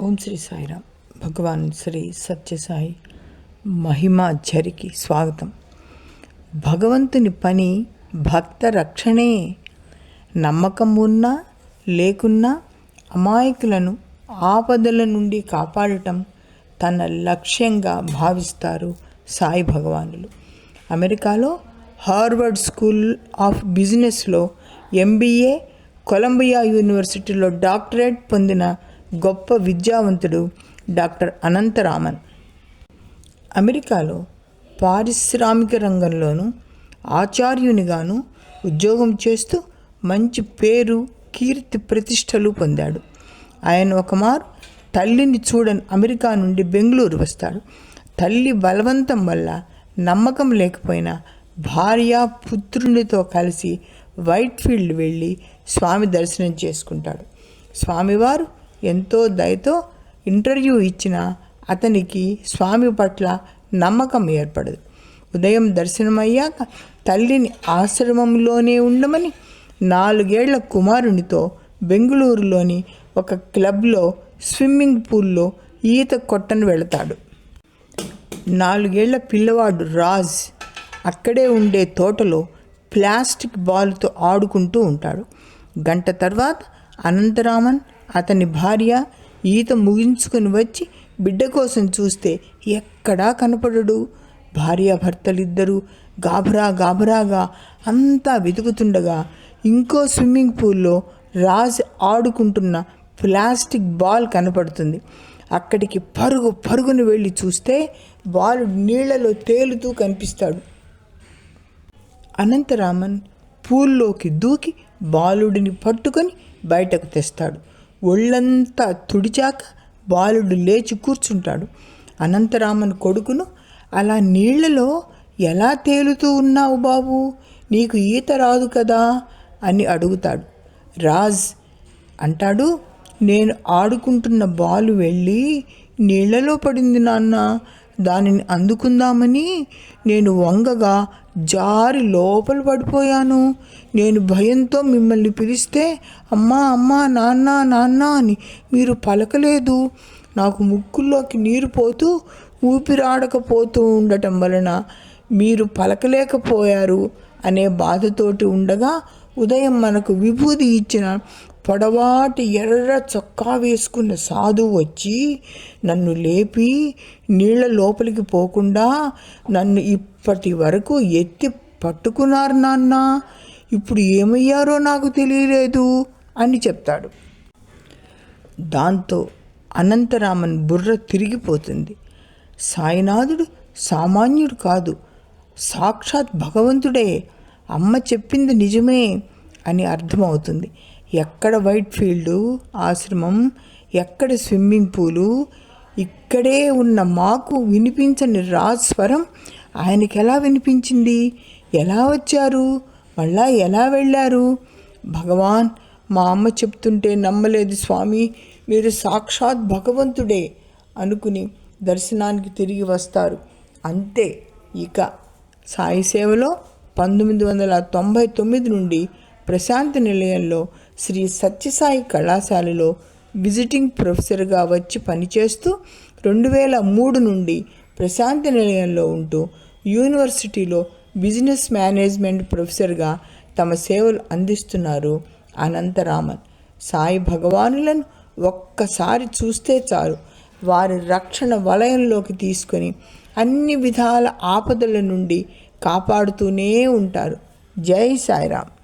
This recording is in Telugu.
ఓం శ్రీ సాయిరామ్. భగవాన్ శ్రీ సత్యసాయి మహిమాఝరికి స్వాగతం. భగవంతుని పని భక్త రక్షణే. నమ్మకం ఉన్నా లేకున్నా అమాయకులను ఆపదల నుండి కాపాడటం తన లక్ష్యంగా భావిస్తారు సాయి భగవానులు. అమెరికాలో హార్వర్డ్ స్కూల్ ఆఫ్ బిజినెస్లో ఎంబీఏ కొలంబియా యూనివర్సిటీలో డాక్టరేట్ పొందిన గొప్ప విద్యావంతుడు డాక్టర్ అనంతరామన్. అమెరికాలో పారిశ్రామిక రంగంలోనూ ఆచార్యునిగాను ఉద్యోగం చేస్తూ మంచి పేరు కీర్తి ప్రతిష్టలు పొందాడు. ఆయన ఒకమారు తల్లిని చూడని అమెరికా నుండి బెంగళూరు వస్తాడు. తల్లి బలవంతం వల్ల నమ్మకం లేకపోయినా భార్య పుత్రునితో కలిసి వైట్ ఫీల్డ్ వెళ్ళి స్వామి దర్శనం చేసుకుంటాడు. స్వామివారు ఎంతో దయతో ఇంటర్వ్యూ ఇచ్చిన అతనికి స్వామి పట్ల నమ్మకం ఏర్పడదు. ఉదయం దర్శనమయ్యాక తల్లిని ఆశ్రమంలోనే ఉండమని నాలుగేళ్ళ కుమారునితో బెంగళూరులోని ఒక క్లబ్లో స్విమ్మింగ్ పూల్లో ఈత కొట్టను వెళతాడు. నాలుగేళ్ళ పిల్లవాడు రాజ్ అక్కడే ఉండే తోటలో ప్లాస్టిక్ బాల్తో ఆడుకుంటూ ఉంటాడు. గంట తర్వాత అనంతరామన్ అతని భార్య ఈత ముగించుకొని వచ్చి బిడ్డ కోసం చూస్తే ఎక్కడా కనపడడు. భార్యాభర్తలిద్దరూ గాభరా గాభరాగా అంతా వెతుకుతుండగా ఇంకో స్విమ్మింగ్ పూల్లో రాజ్ ఆడుకుంటున్న ప్లాస్టిక్ బాల్ కనపడుతుంది. అక్కడికి పరుగు పరుగును వెళ్ళి చూస్తే బాలు నీళ్ళలో తేలుతూ కనిపిస్తాడు. అనంతరామన్ పూల్లోకి దూకి బాలుడిని పట్టుకొని బయటకు తెస్తాడు. ఒళ్ళంతా తుడిచాక బాలుడు లేచి కూర్చుంటాడు. అనంతరామన్ కొడుకును అలా నీళ్ళలో ఎలా తేలుతూ ఉన్నావు బాబు? నీకు ఈత రాదు కదా అని అడుగుతాడు. రాజ్ అంటాడు నేను ఆడుకుంటున్న బాలు వెళ్ళి నీళ్ళలో పడింది నాన్న. దానిని అందుకుందామని నేను వంగగా జారి లోపల పడిపోయాను. నేను భయంతో మిమ్మల్ని పిలిస్తే అమ్మా అమ్మా నాన్న నాన్న అని మీరు పలకలేదు. నాకు ముక్కుల్లోకి నీరు పోతూ ఊపిరాడకపోతూ ఉండటం వలన మీరు పలకలేకపోయారు అనే బాధతోటి ఉండగా ఉదయం మనకు విభూది ఇచ్చిన పొడవాటి ఎర్ర చొక్కా వేసుకున్న సాధువు వచ్చి నన్ను లేపి నీళ్ళ లోపలికి పోకుండా నన్ను ఇప్పటి వరకు ఎత్తి పట్టుకున్నారు నాన్న. ఇప్పుడు ఏమయ్యారో నాకు తెలియలేదు అని చెప్తాడు. దాంతో అనంతరామన్ బుర్ర తిరిగిపోతుంది. సాయినాథుడు సామాన్యుడు కాదు సాక్షాత్ భగవంతుడే. అమ్మ చెప్పింది నిజమే అని అర్థమవుతుంది. ఎక్కడ వైట్ ఫీల్డు ఆశ్రమం ఎక్కడ స్విమ్మింగ్ పూలు ఇక్కడే ఉన్న మాకు వినిపించని రాజ్ స్వరం ఆయనకి ఎలా వినిపించింది? ఎలా వచ్చారు? మళ్ళా ఎలా వెళ్ళారు? భగవాన్ మా అమ్మ చెప్తుంటే నమ్మలేదు స్వామి మీరు సాక్షాత్ భగవంతుడే అనుకుని దర్శనానికి తిరిగి వస్తారు. అంతే. ఇక సాయి సేవలో పంతొమ్మిది వందల తొంభై తొమ్మిది నుండి ప్రశాంతి నిలయంలో శ్రీ సత్యసాయి కళాశాలలో విజిటింగ్ ప్రొఫెసర్గా వచ్చి పనిచేస్తూ రెండు వేల మూడు నుండి ప్రశాంతి నిలయంలో ఉంటూ యూనివర్సిటీలో బిజినెస్ మేనేజ్మెంట్ ప్రొఫెసర్గా తమ సేవలు అందిస్తున్నారు అనంతరామన్. సాయి భగవానులను ఒక్కసారి చూస్తే చాలు. వారి రక్షణ వలయంలోకి తీసుకొని అన్ని విధాల ఆపదల నుండి కాపాడుతూనే ఉంటారు. జై సాయిరామ్.